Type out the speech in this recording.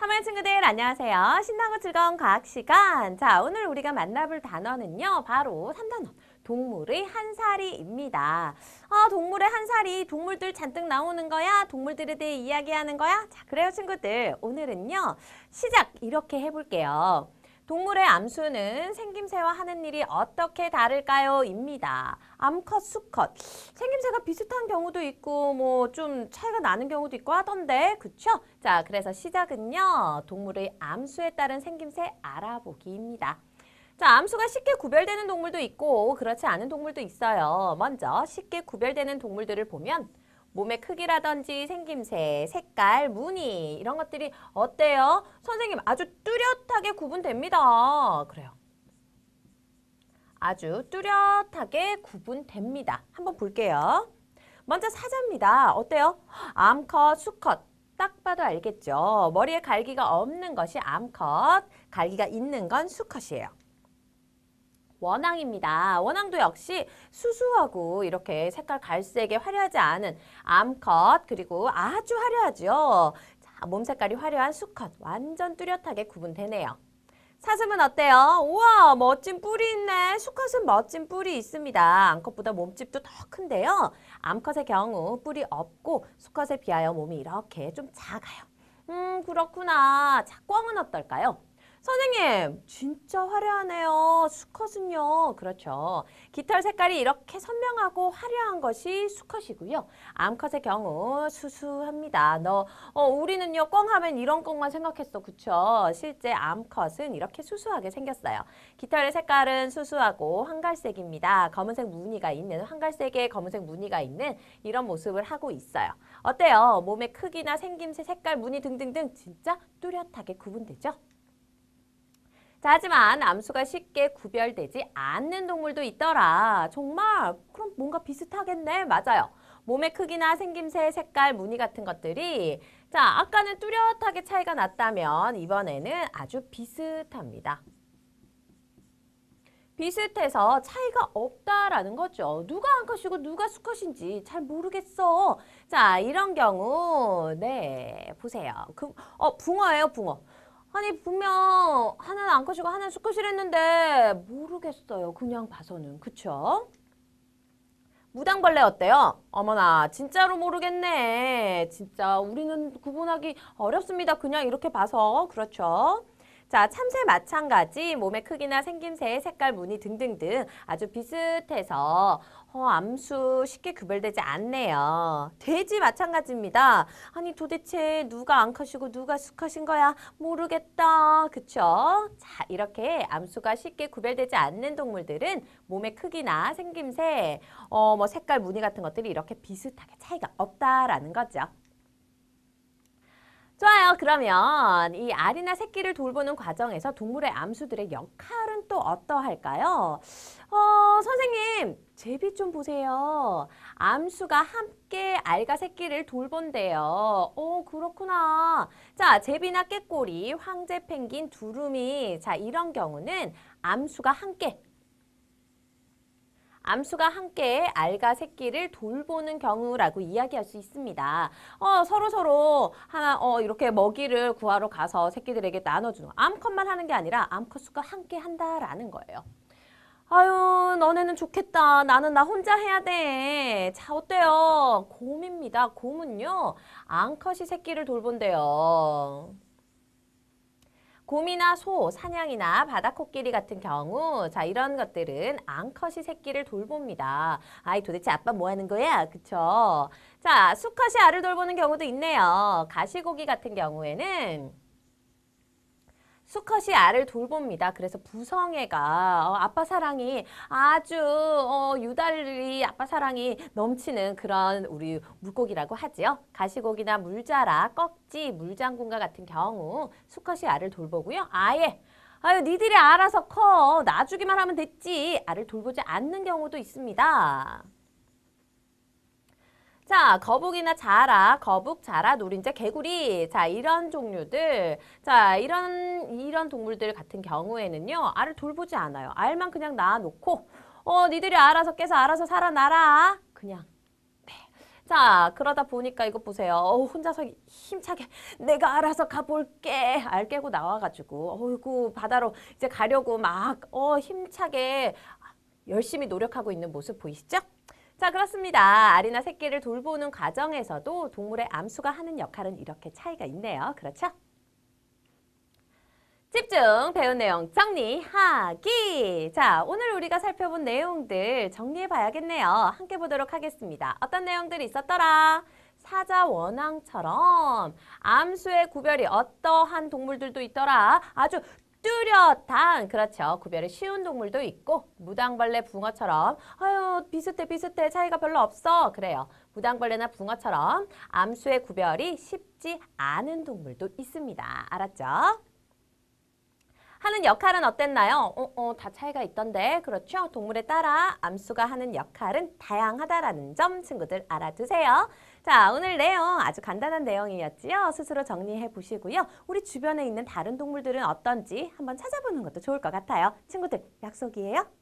3월 친구들 안녕하세요. 신나고 즐거운 과학 시간. 자, 오늘 우리가 만나볼 단어는요. 바로 3단원. 동물의 한사리입니다. 아, 동물의 한사리. 동물들 잔뜩 나오는 거야? 동물들에 대해 이야기하는 거야? 자, 그래요, 친구들. 오늘은요. 시작 이렇게 해볼게요. 동물의 암수는 생김새와 하는 일이 어떻게 다를까요? 입니다. 암컷, 수컷. 생김새가 비슷한 경우도 있고 뭐 좀 차이가 나는 경우도 있고 하던데 그쵸? 자 그래서 시작은요. 동물의 암수에 따른 생김새 알아보기입니다. 자, 암수가 쉽게 구별되는 동물도 있고 그렇지 않은 동물도 있어요. 먼저 쉽게 구별되는 동물들을 보면 몸의 크기라든지 생김새, 색깔, 무늬 이런 것들이 어때요? 선생님 아주 뚜렷하게 구분됩니다. 그래요. 아주 뚜렷하게 구분됩니다. 한번 볼게요. 먼저 사자입니다. 어때요? 암컷, 수컷. 딱 봐도 알겠죠? 머리에 갈기가 없는 것이 암컷, 갈기가 있는 건 수컷이에요. 원앙입니다. 원앙도 역시 수수하고 이렇게 색깔 갈색에 화려하지 않은 암컷 그리고 아주 화려하죠. 자, 몸 색깔이 화려한 수컷 완전 뚜렷하게 구분되네요. 사슴은 어때요? 우와 멋진 뿔이 있네. 수컷은 멋진 뿔이 있습니다. 암컷보다 몸집도 더 큰데요. 암컷의 경우 뿔이 없고 수컷에 비하여 몸이 이렇게 좀 작아요. 음 그렇구나. 자 꿩은 어떨까요? 선생님, 진짜 화려하네요. 수컷은요. 그렇죠. 깃털 색깔이 이렇게 선명하고 화려한 것이 수컷이고요. 암컷의 경우 수수합니다. 너, 어, 우리는요, 꿩 하면 이런 꿩만 생각했어. 그쵸? 실제 암컷은 이렇게 수수하게 생겼어요. 깃털의 색깔은 수수하고 황갈색입니다. 검은색 무늬가 있는, 황갈색에 검은색 무늬가 있는 이런 모습을 하고 있어요. 어때요? 몸의 크기나 생김새, 색깔, 무늬 등등등 진짜 뚜렷하게 구분되죠? 자, 하지만 암수가 쉽게 구별되지 않는 동물도 있더라. 정말? 그럼 뭔가 비슷하겠네. 맞아요. 몸의 크기나 생김새, 색깔, 무늬 같은 것들이 자, 아까는 뚜렷하게 차이가 났다면 이번에는 아주 비슷합니다. 비슷해서 차이가 없다라는 거죠. 누가 암컷이고 누가 수컷인지 잘 모르겠어. 자, 이런 경우 네, 보세요. 그, 어, 붕어예요, 붕어. 아니 분명 하나는 암컷이고 하나는 수컷이랬는데 모르겠어요. 그냥 봐서는. 그쵸? 무당벌레 어때요? 어머나 진짜로 모르겠네. 진짜 우리는 구분하기 어렵습니다. 그냥 이렇게 봐서. 그렇죠? 자, 참새 마찬가지 몸의 크기나 생김새, 색깔, 무늬 등등등 아주 비슷해서 어, 암수 쉽게 구별되지 않네요. 돼지 마찬가지입니다. 아니 도대체 누가 암컷이고 누가 수컷인 거야? 모르겠다. 그쵸? 자, 이렇게 암수가 쉽게 구별되지 않는 동물들은 몸의 크기나 생김새, 어, 뭐 색깔, 무늬 같은 것들이 이렇게 비슷하게 차이가 없다라는 거죠. 좋아요. 그러면 이 알이나 새끼를 돌보는 과정에서 동물의 암수들의 역할은 또 어떠할까요? 어, 선생님, 제비 좀 보세요. 암수가 함께 알과 새끼를 돌본대요. 어, 그렇구나. 자, 제비나 깨꼬리, 황제 펭귄, 두루미. 자, 이런 경우는 암수가 함께 암수가 함께 알과 새끼를 돌보는 경우라고 이야기할 수 있습니다. 어, 서로 서로 하나 어, 이렇게 먹이를 구하러 가서 새끼들에게 나눠주는 거. 암컷만 하는 게 아니라 암컷 수가 함께 한다라는 거예요. 아유, 너네는 좋겠다. 나는 나 혼자 해야 돼. 자, 어때요? 곰입니다. 곰은요, 암컷이 새끼를 돌본대요. 곰이나 소, 사냥이나 바다코끼리 같은 경우 자 이런 것들은 암컷이 새끼를 돌봅니다. 아이 도대체 아빠 뭐 하는 거야? 그쵸? 자 수컷이 알을 돌보는 경우도 있네요. 가시고기 같은 경우에는 수컷이 알을 돌봅니다. 그래서 부성애가 어, 아빠 사랑이 아주 어, 유달리 아빠 사랑이 넘치는 그런 우리 물고기라고 하지요. 가시고기나 물자라, 꺽지, 물장군과 같은 경우 수컷이 알을 돌보고요. 아예 아유 니들이 알아서 커 놔주기만 하면 됐지 알을 돌보지 않는 경우도 있습니다. 자, 거북이나 자라, 거북, 자라, 노린자, 개구리. 자, 이런 종류들. 자, 이런, 이런 동물들 같은 경우에는요, 알을 돌보지 않아요. 알만 그냥 낳아놓고, 어, 니들이 알아서 깨서 알아서 살아나라. 그냥. 네. 자, 그러다 보니까 이거 보세요. 어, 혼자서 힘차게 내가 알아서 가볼게. 알 깨고 나와가지고, 어이구, 바다로 이제 가려고 막, 어, 힘차게 열심히 노력하고 있는 모습 보이시죠? 자, 그렇습니다. 알이나 새끼를 돌보는 과정에서도 동물의 암수가 하는 역할은 이렇게 차이가 있네요. 그렇죠? 집중 배운 내용 정리하기. 자, 오늘 우리가 살펴본 내용들 정리해 봐야겠네요. 함께 보도록 하겠습니다. 어떤 내용들이 있었더라? 사자 원앙처럼 암수의 구별이 어떠한 동물들도 있더라. 아주 뚜렷한 그렇죠. 구별이 쉬운 동물도 있고 무당벌레 붕어처럼 아유 비슷해 비슷해 차이가 별로 없어 그래요. 무당벌레나 붕어처럼 암수의 구별이 쉽지 않은 동물도 있습니다. 알았죠? 하는 역할은 어땠나요? 어, 어, 다 차이가 있던데. 그렇죠? 동물에 따라 암수가 하는 역할은 다양하다라는 점 친구들 알아두세요. 자, 오늘 내용 아주 간단한 내용이었지요. 스스로 정리해 보시고요. 우리 주변에 있는 다른 동물들은 어떤지 한번 찾아보는 것도 좋을 것 같아요. 친구들, 약속이에요?